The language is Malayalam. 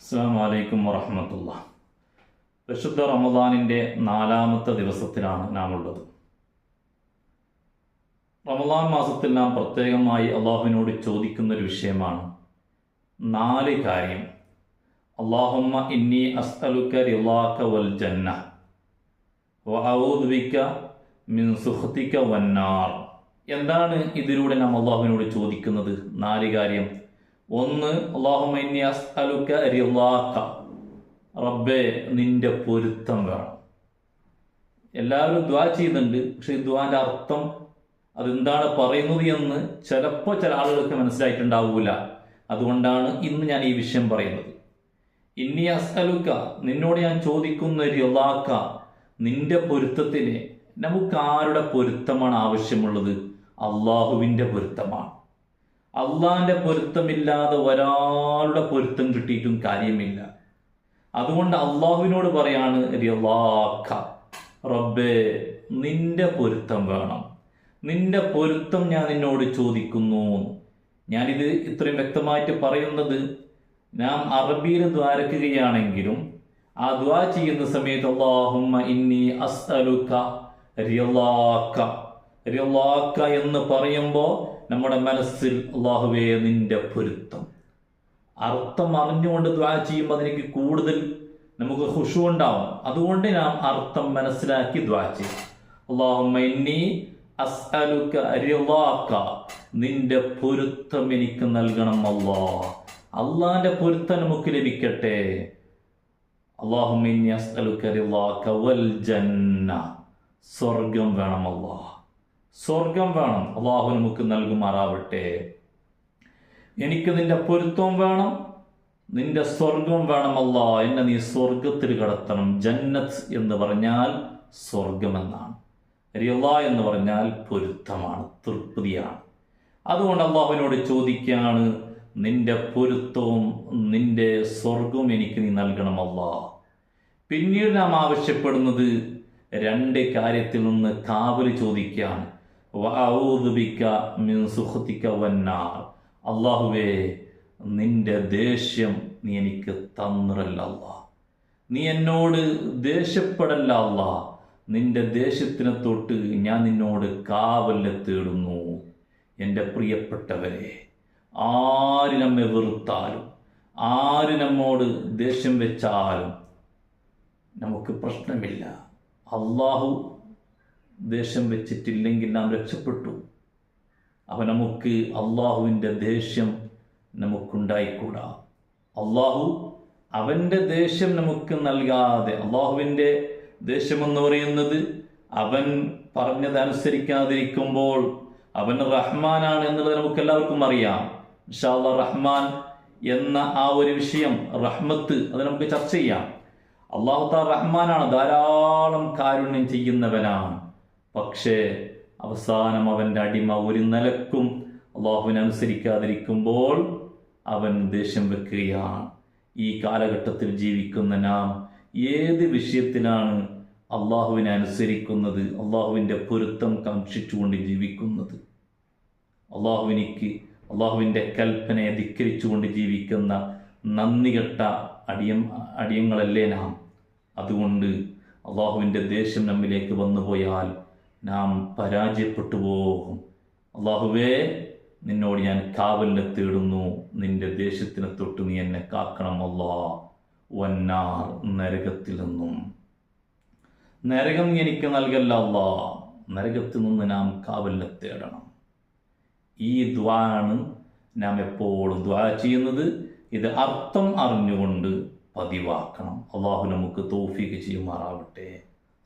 അസ്സാം വലൈക്കും വറഹമത്തുള്ള. വിശുദ്ധ റമദാനിന്റെ നാലാമത്തെ ദിവസത്തിലാണ് നാം ഉള്ളത് റമദാൻ മാസത്തിൽ നാം പ്രത്യേകമായി അള്ളാഹുവിനോട് ചോദിക്കുന്ന ഒരു വിഷയമാണ് നാല് കാര്യം. അള്ളാഹുമ്മ ഇന്നി അസ്തലുക്ക റിളാക്ക വൽ ജന്ന. വഅഊദുബിക മിൻ സുഹത്തിക്ക വന്നാർ എന്താണ് ഇതിലൂടെ നാം അള്ളാഹുവിനോട് ചോദിക്കുന്നത്? നാല് കാര്യം. ഒന്ന് റിളാക്ക റബ്ബേ നിന്റെ പൊരുത്തം വേണം. എല്ലാവരും ദ്വാ ചെയ്യുന്നുണ്ട്. പക്ഷെ ഈ ദ്വാന്റെ അർത്ഥം അതെന്താണ് പറയുന്നത് എന്ന് ചിലപ്പോൾ ചില ആളുകൾക്ക് മനസ്സിലായിട്ടുണ്ടാവൂല. അതുകൊണ്ടാണ് ഇന്ന് ഞാൻ ഈ വിഷയം പറയുന്നത്. ഇന്നി അസ്തലുക്ക നിന്നോട് ഞാൻ ചോദിക്കുന്ന റിളാക്ക നിന്റെ പൊരുത്തത്തിന് നമുക്ക് ആരുടെ പൊരുത്തമാണ് ആവശ്യമുള്ളത്? അള്ളാഹുവിന്റെ പൊരുത്തമാണ്. അള്ളാഹിന്റെ പൊരുത്തമില്ലാതെ ഒരാളുടെ പൊരുത്തം കിട്ടിയിട്ടും കാര്യമില്ല. അതുകൊണ്ട് അള്ളാഹുവിനോട് പറയാണ് റബ്ബേ നിന്റെ പൊരുത്തം വേണം. നിന്റെ പൊരുത്തം ഞാൻ നിന്നോട് ചോദിക്കുന്നു. ഞാനിത് ഇത്രയും വ്യക്തമായിട്ട് പറയുന്നത് നാം അറബിയിൽ ദ്വാരക്കുകയാണെങ്കിലും ആ ദ്വാ ചെയ്യുന്ന സമയത്ത് അള്ളാഹുമ്മ ഇന്നി അസ്അലുക്ക റിളാക്ക എന്ന് പറയുമ്പോൾ നമ്മുടെ മനസ്സിൽ അള്ളാഹുവേ നിന്റെ പൊരുത്തം. അർത്ഥം അറിഞ്ഞുകൊണ്ട് ദ്വാ ചെയ്യുമ്പോൾ അതിലേക്ക് കൂടുതൽ നമുക്ക് ഹുഷു ഉണ്ടാവും. അതുകൊണ്ട് നാം അർത്ഥം മനസ്സിലാക്കി ദ്വാ ചെയ്യും. അള്ളാഹുമ്മ ഇന്നി അസ്അലുക റിളാക്ക നിന്റെ പൊരുത്തം എനിക്ക് നൽകണം അല്ലാ. അള്ളാന്റെ പൊരുത്തം നമുക്ക് ലഭിക്കട്ടെ. അള്ളാഹുമ്മ ഇന്നി അസ്അലുക റിളാക്ക വൽ ജന്ന. സ്വർഗം വേണം അല്ലാ. സ്വർഗം വേണം. അള്ളാഹു നമുക്ക് നൽകുമാറാവട്ടെ. എനിക്ക് നിന്റെ പൊരുത്തം വേണം. നിന്റെ സ്വർഗവും വേണമല്ല എന്നെ നീ സ്വർഗത്തിൽ കടത്തണം. ജന്നത്ത് എന്ന് പറഞ്ഞാൽ സ്വർഗമെന്നാണ് റിയല്ലാ എന്ന് പറഞ്ഞാൽ പൊരുത്തമാണ്. തൃപ്തിയാണ്. അതുകൊണ്ട് അള്ളാഹുവിനോട് ചോദിക്കുകയാണ് നിന്റെ പൊരുത്തവും നിന്റെ സ്വർഗവും എനിക്ക് നീ നൽകണമല്ല പിന്നീട് നാം ആവശ്യപ്പെടുന്നത് രണ്ട് കാര്യത്തിൽ നിന്ന് കാവൽ ചോദിക്കുകയാണ്. മിൻ വന്നാർ അള്ളാഹുവേ നിന്റെ ദേഷ്യം നീ എനിക്ക് തന്നിറല്ല നീ എന്നോട് ദേഷ്യപ്പെടല്ല അല്ല. നിന്റെ ദേഷ്യത്തിനെ തൊട്ട് ഞാൻ നിന്നോട് കാവല്ല തേടുന്നു. എന്റെ പ്രിയപ്പെട്ടവരെ ആര് നമ്മെ വെറുത്താലും ആര് നമ്മോട് ദേഷ്യം വെച്ചാലും നമുക്ക് പ്രശ്നമില്ല. അള്ളാഹു ദേഷ്യം വെച്ചിട്ടില്ലെങ്കിൽ നാം രക്ഷപ്പെട്ടു. അപ്പം നമുക്ക് അള്ളാഹുവിന്റെ ദേഷ്യം നമുക്കുണ്ടായിക്കൂടാ. അള്ളാഹു അവന്റെ ദേഷ്യം നമുക്ക് നൽകാതെ അള്ളാഹുവിന്റെ ദേഷ്യമെന്ന് പറയുന്നത് അവൻ പറഞ്ഞതനുസരിക്കാതിരിക്കുമ്പോൾ അവൻ റഹ്മാനാണ് എന്നുള്ളത് നമുക്ക് എല്ലാവർക്കും അറിയാം. ഇൻഷാല്ല റഹ്മാൻ എന്ന ആ ഒരു വിഷയം റഹ്മത്ത് അത് നമുക്ക് ചർച്ച ചെയ്യാം. അള്ളാഹു താ റഹ്മാനാണ് ധാരാളം കാരുണ്യം ചെയ്യുന്നവനാണ്. പക്ഷേ അവസാനം അവന്റെ അടിമ ഒരു നിലക്കും അള്ളാഹുവിനെ അനുസരിക്കാതിരിക്കുമ്പോൾ അവൻ ദേഷ്യം വെക്കുകയാണ്. ഈ കാലഘട്ടത്തിൽ ജീവിക്കുന്ന നാം ഏത് വിഷയത്തിലാണ് അള്ളാഹുവിനെ അനുസരിക്കുന്നത് അള്ളാഹുവിന്റെ പൊരുത്തം കാക്ഷിച്ചുകൊണ്ട് ജീവിക്കുന്നത്? അള്ളാഹുവിനിക്ക് അള്ളാഹുവിന്റെ കൽപ്പനയെ ധിക്കരിച്ചുകൊണ്ട് ജീവിക്കുന്ന നന്ദികെട്ട അടിയം അടിയങ്ങളല്ലേ നാം? അതുകൊണ്ട് അള്ളാഹുവിന്റെ ദേഷ്യം നമ്മിലേക്ക് വന്നുപോയാൽ നാം പരാജയപ്പെട്ടു പോകും. അള്ളാഹുവേ നിന്നോട് ഞാൻ കാവലിനെ തേടുന്നു. നിന്റെ ദേഷ്യത്തിനെ തൊട്ട് നീ എന്നെ കാക്കണം അല്ലാ വന്നാർ നരകത്തിൽ നിന്നും. നരകം എനിക്ക് നൽകല്ല അല്ലാ നരകത്തിൽ നിന്ന് നാം കാവലിനെ തേടണം. ഈ ദ്വാണ് നാം എപ്പോഴും ദ്വാ ചെയ്യുന്നത്. ഇത് അർത്ഥം അറിഞ്ഞുകൊണ്ട് പതിവാക്കണം. അള്ളാഹു നമുക്ക് തോഫിക്ക് ചെയ്യുമാറാവട്ടെ.